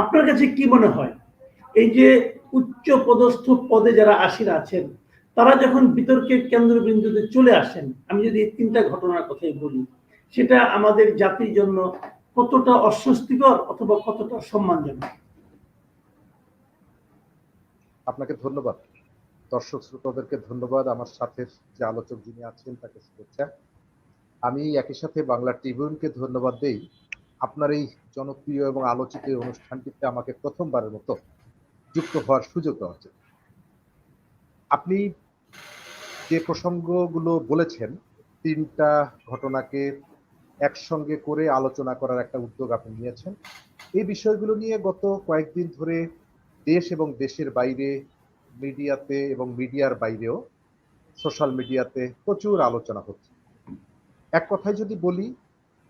আপনার কাছে কি মনে হয়? এই যে উচ্চ পদস্থ পদে যারা আসীন আছেন, তারা যখন বিতর্কের কেন্দ্রবিন্দুতে চলে আসেন, আমি যদি এই তিনটা ঘটনার কথাই বলি, সেটা আমাদের জাতির জন্য কতটা অস্বস্তিকর অথবা কতটা সম্মানজনক? আপনাকে ধন্যবাদ। দর্শক শ্রোতাদেরকে ধন্যবাদ। আমার সাথে যে আলোচক যিনি আছেন, তাকে শুভেচ্ছা। আমি একই সাথে বাংলা ট্রিবিউনকে ধন্যবাদ দেই। আপনার এই জনপ্রিয় এবং আলোচিত এই অনুষ্ঠানটিতে আমাকে প্রথমবারের মতো যুক্ত হওয়ার সুযোগ জন্য আপনি যে প্রসঙ্গগুলো বলেছেন, তিনটা ঘটনাকে একসঙ্গে করে আলোচনা করার একটা উদ্যোগ আপনি নিয়েছেন। এই বিষয়গুলো নিয়ে গত কয়েকদিন ধরে দেশ এবং দেশের বাইরে মিডিয়াতে এবং মিডিয়ার বাইরেও সোশ্যাল মিডিয়াতে প্রচুর আলোচনা হচ্ছে। এক কথায় যদি বলি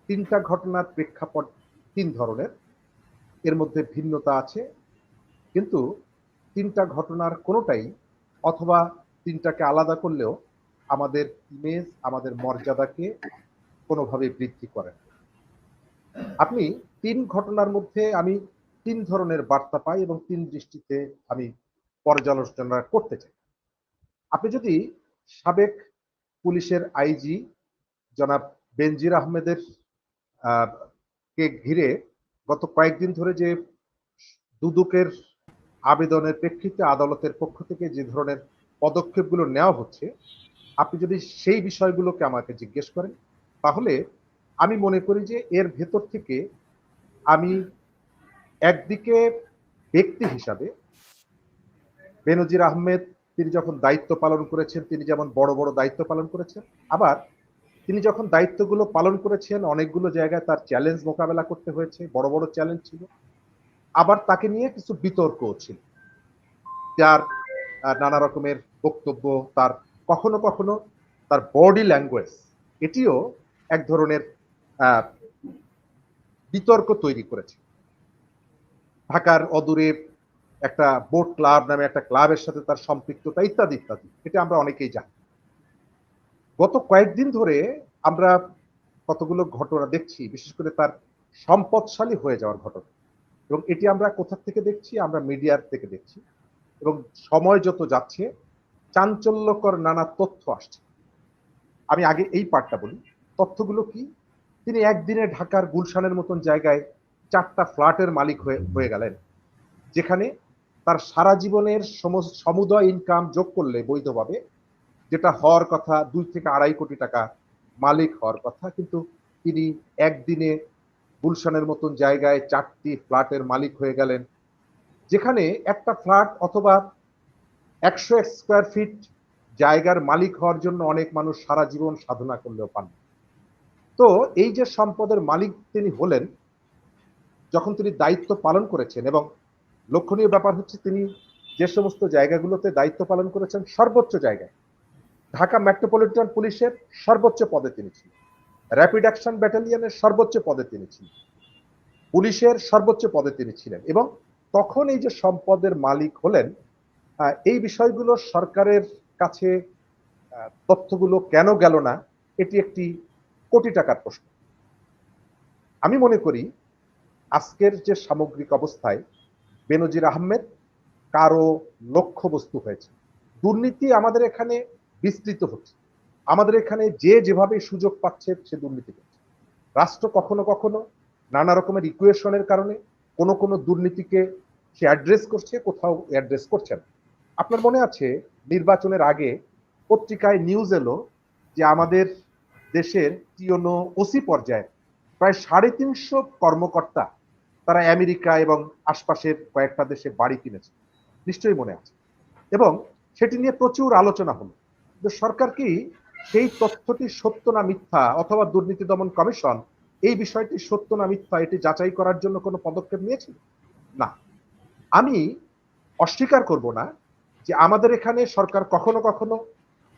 তিনটা ঘটনার প্রেক্ষাপট তিন ধরনের। এর মধ্যে ভিন্নতা আছে কিন্তু তিনটা ঘটনার কোনোটাই অথবা তিনটাকে আলাদা করলেও আমাদের ইমেজ আমাদের মর্যাদাকে কোনোভাবে বৃদ্ধি করে আপনি তিন ঘটনার মধ্যে আমি তিন ধরনের বার্তা পাই এবং তিন দৃষ্টিতে আমি পর্যালোচনা করতে চাই। আপনি যদি সাবেক পুলিশের আইজি জনাব বেনজির আহমেদের আহ, কে ঘিরে গত কয়েকদিন ধরে যে দুদকের আবেদনের প্রেক্ষিতে আদালতের পক্ষ থেকে যে ধরনের পদক্ষেপগুলো নেওয়া হচ্ছে, আপনি যদি সেই বিষয়গুলোকে আমাকে জিজ্ঞেস করেন, তাহলে আমি মনে করি যে এর ভেতর থেকে আমি একদিকে ব্যক্তি হিসাবে বেনজির আহমেদ, তিনি যখন দায়িত্ব পালন করেছেন, তিনি যেমন বড় বড় দায়িত্ব পালন করেছেন, আবার তিনি যখন দায়িত্বগুলো পালন করেছেন অনেকগুলো জায়গায় তার চ্যালেঞ্জ মোকাবেলা করতে হয়েছে বড় বড় চ্যালেঞ্জ ছিল। আবার তাকে নিয়ে কিছু বিতর্কও ছিল। আহ, নানা রকমের বক্তব্য তার কখনো কখনো তার বডি ল্যাঙ্গুয়েজ এটিও এক ধরনের বিতর্ক তৈরি করেছে। ঢাকার অদূরে একটা বোট ক্লাব নামে একটা ক্লাবের সাথে তার সম্পৃক্ততা ইত্যাদি ইত্যাদি এটা আমরা অনেকেই জানি। গত কয়েকদিন ধরে আমরা কতগুলো ঘটনা দেখছি, বিশেষ করে তার সম্পদশালী হয়ে যাওয়ার ঘটনা। এবং এটি আমরা কোথা থেকে দেখছি? আমরা মিডিয়ার থেকে দেখছি। এবং সময় যত যাচ্ছে, চাঞ্চল্যকর নানা তথ্য আসছে। আমি আগে এই পার্টটা বলি। তথ্যগুলো কি? তিনি একদিনে ঢাকার গুলশানের মতন জায়গায় চারটা ফ্ল্যাটের মালিক হয়ে হয়ে গেলেন, যেখানে তার সারা জীবনের সমুদয় ইনকাম যোগ করলে বৈধভাবে যেটা হওয়ার কথা, দুই থেকে আড়াই কোটি টাকা মালিক হওয়ার কথা, কিন্তু তিনি একদিনে গুলশানের মতন জায়গায় চারটি ফ্ল্যাটের মালিক হয়ে গেলেন। যেখানে একটা ফ্ল্যাট অথবা একশো স্কোয়ার ফিট জায়গার মালিক হওয়ার জন্য অনেক মানুষ সারা জীবন সাধনা করলেও পান তো এই যে সম্পদের মালিক তিনি হলেন, যখন তিনি দায়িত্ব পালন করেছেন এবং লক্ষণীয় ব্যাপার হচ্ছে তিনি যে সমস্ত জায়গাগুলোতে দায়িত্ব পালন করেছেন, সর্বোচ্চ জায়গায়। ঢাকা মেট্রোপলিটন পুলিশের সর্বোচ্চ পদে তিনি ছিলেন। র্যাপিড অ্যাকশন ব্যাটালিয়নের সর্বোচ্চ পদে তিনি ছিলেন। পুলিশের সর্বোচ্চ পদে তিনি ছিলেন এবং তখন এই যে সম্পদের মালিক হলেন এই বিষয়গুলো সরকারের কাছে তথ্যগুলো কেন গেল না, এটি একটি কোটি টাকার প্রশ্ন। আমি মনে করি আজকের যে সামগ্রিক অবস্থায় বেনজির আহমেদ কারও লক্ষ্যবস্তু হয়েছে। দুর্নীতি আমাদের এখানে বিস্তৃত হচ্ছে। আমাদের এখানে যে যেভাবে সুযোগ পাচ্ছে, সে দুর্নীতি করছে। রাষ্ট্র কখনো কখনো নানা রকমের ইকুয়েশনের কারণে কোনো কোনো দুর্নীতিকে সে অ্যাড্রেস করছে, কোথাও অ্যাড্রেস করছে না। আপনার মনে আছে, নির্বাচনের আগে পত্রিকায় নিউজ এলো যে আমাদের দেশের টিওনো ওসি পর্যায়ে প্রায় সাড়ে তিনশো কর্মকর্তা তারা আমেরিকা এবং আশপাশের কয়েকটা দেশে বাড়ি কিনেছে। নিশ্চয়ই মনে আছে। এবং সেটি নিয়ে প্রচুর আলোচনা হলো। কিন্তু সরকার কি সেই তথ্যটি সত্য না মিথ্যা অথবা দুর্নীতি দমন কমিশন এই বিষয়টি সত্য না মিথ্যা এটি যাচাই করার জন্য কোনো পদক্ষেপ নিয়েছে? না। আমি অস্বীকার করব না যে আমাদের এখানে সরকার কখনো কখনো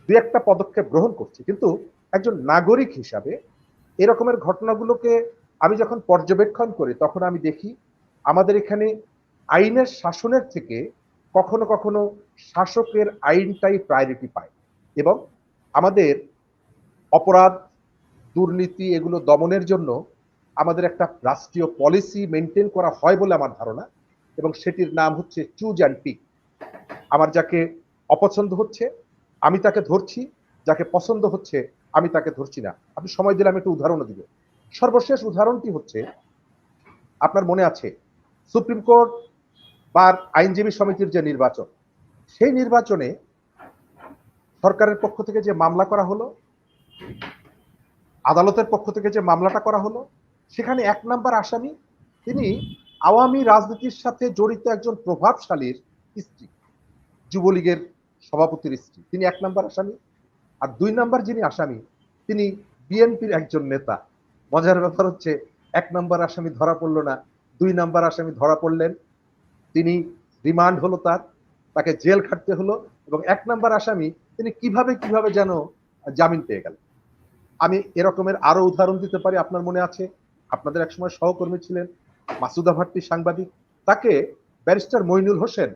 দু একটা পদক্ষেপ গ্রহণ করছে। কিন্তু একজন নাগরিক হিসাবে এরকমের ঘটনাগুলোকে আমি যখন পর্যবেক্ষণ করি, তখন আমি দেখি আমাদের এখানে আইনের শাসনের থেকে কখনো কখনো শাসকের আইনটাই প্রায়োরিটি পায়। এবং আমাদের অপরাধ, দুর্নীতি এগুলো দমনের জন্য আমাদের একটা রাষ্ট্রীয় পলিসি মেনটেন করা হয় বলে আমার ধারণা এবং সেটির নাম হচ্ছে চুজ অ্যান্ড পিক আমার যাকে অপছন্দ হচ্ছে, আমি তাকে ধরছি, যাকে পছন্দ হচ্ছে, আমি তাকে ধরছি না। আপনি সময় দিলে আমি একটু উদাহরণও দিব। সর্বশেষ উদাহরণটি হচ্ছে, আপনার মনে আছে, সুপ্রিম কোর্ট বা আইনজীবী সমিতির যে নির্বাচন, সেই নির্বাচনে সরকারের পক্ষ থেকে যে মামলা করা হলো, আদালতের পক্ষ থেকে যে মামলাটা করা হলো, সেখানে এক নাম্বার আসামি, তিনি আওয়ামী রাজনীতির সাথে জড়িত একজন প্রভাবশালীর স্ত্রী, যুবলীগের সভাপতির স্ত্রী। তিনি এক নাম্বার আসামি। আর দুই নাম্বার যিনি আসামি, তিনি বিএনপির একজন নেতা। মজার ব্যাপার হচ্ছে, এক নাম্বার আসামি ধরা পড়ল না, দুই নাম্বার আসামি ধরা পড়লেন। তিনি রিমান্ড হলো তার। তাকে জেল খাটতে হলো এবং এক নাম্বার আসামি তিনি কীভাবে কীভাবে যেন জামিন পেয়ে গেল আমি এরকমের আরও উদাহরণ দিতে পারি, আপনার মনে আছে? আপনাদের একসময় সহকর্মী ছিলেন, মাসুদা ভাট্টি সাংবাদিক। তাকে ব্যারিস্টার মইনুল হোসেন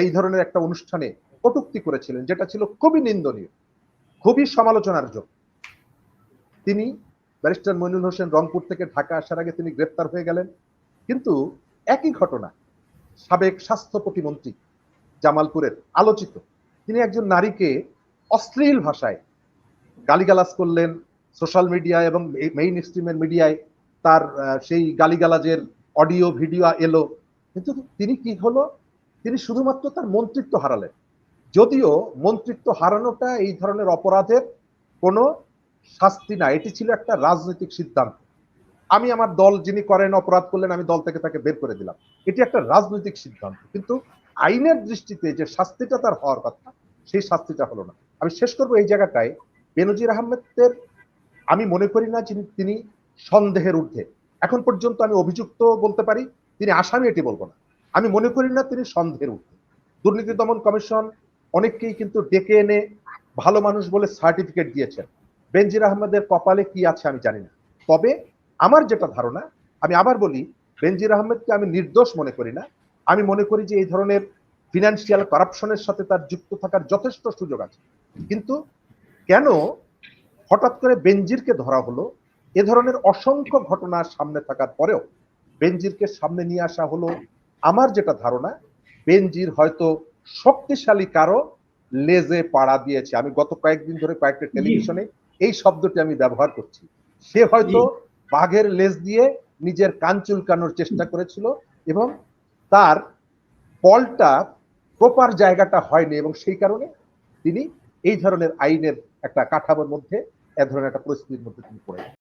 এই ধরনের একটা অনুষ্ঠানে কটুক্তি করেছিলেন, যেটা ছিল খুবই নিন্দনীয়, খুবই সমালোচনার যোগ্য তিনি ব্যারিস্টার মইনুল হোসেন রংপুর থেকে ঢাকা আসার আগে তিনি গ্রেপ্তার হয়ে গেলেন। কিন্তু একই ঘটনা, সাবেক স্বাস্থ্য প্রতিমন্ত্রী জামালপুরের আলোচিত। তিনি একজন নারীকে অশ্লীল ভাষায় গালিগালাজ করলেন সোশ্যাল মিডিয়া এবং মেইন স্ট্রিমের মিডিয়ায় তার সেই গালিগালাজের অডিও, ভিডিও এলো। কিন্তু তিনি কি হলো? তিনি শুধুমাত্র তার মন্ত্রিত্ব হারালেন। যদিও মন্ত্রিত্ব হারানোটা এই ধরনের অপরাধের কোনো শাস্তি না, এটি ছিল একটা রাজনৈতিক সিদ্ধান্ত। আমি আমার দল যিনি করেন, অপরাধ করলেন, আমি দল থেকে তাকে বের করে দিলাম। এটি একটা রাজনৈতিক সিদ্ধান্ত। কিন্তু আইনের দৃষ্টিতে যে শাস্তিটা তার হওয়ার কথা, সেই শাস্তিটা হলো না। আমি শেষ করব এই জায়গাটায়। বেনজির আহমেদের, আমি মনে করি না যিনি, তিনি সন্দেহের ঊর্ধ্বে। এখন পর্যন্ত আমি অভিযুক্ত বলতে পারি, তিনি আসামি, এটি বলব না। আমি মনে করি না তিনি সন্দেহের ঊর্ধ্বে। দুর্নীতি দমন কমিশন অনেককেই কিন্তু ডেকে এনে ভালো মানুষ বলে সার্টিফিকেট দিয়েছেন। বেনজির আহমেদের কপালে কি আছে আমি জানি না। তবে আমার যেটা ধারণা, আমি আবার বলি, বেনজির আহমেদকে আমি নির্দোষ মনে করি না। আমি মনে করি যে এই ধরনের ফিনান্সিয়াল কারাপশনের সাথে তার যুক্ত থাকার যথেষ্ট সুযোগ আছে। কিন্তু কেন হঠাৎ করে বেনজিরকে ধরা হলো? এ ধরনের অসংখ্য ঘটনা সামনে থাকার পরেও বেনজিরকে সামনে নিয়ে আসা হলো আমার যেটা ধারণা বেনজির হয়তো শক্তিশালী কারও লেজে পাড়া দিয়েছে। আমি গত কয়েকদিন ধরে কয়েকটা টেলিভিশনে এই শব্দটি আমি ব্যবহার করছি। সে হয়তো বাঘের লেজ দিয়ে নিজের কান চুলকানোর চেষ্টা করেছিল এবং তার বলটা প্রপার জায়গাটা হয়নি এবং সেই কারণে তিনি এই ধরনের আইনের একটা কাঠামোর মধ্যে এ ধরনের একটা পরিস্থিতির মধ্যে তিনি পড়ে গেছেন।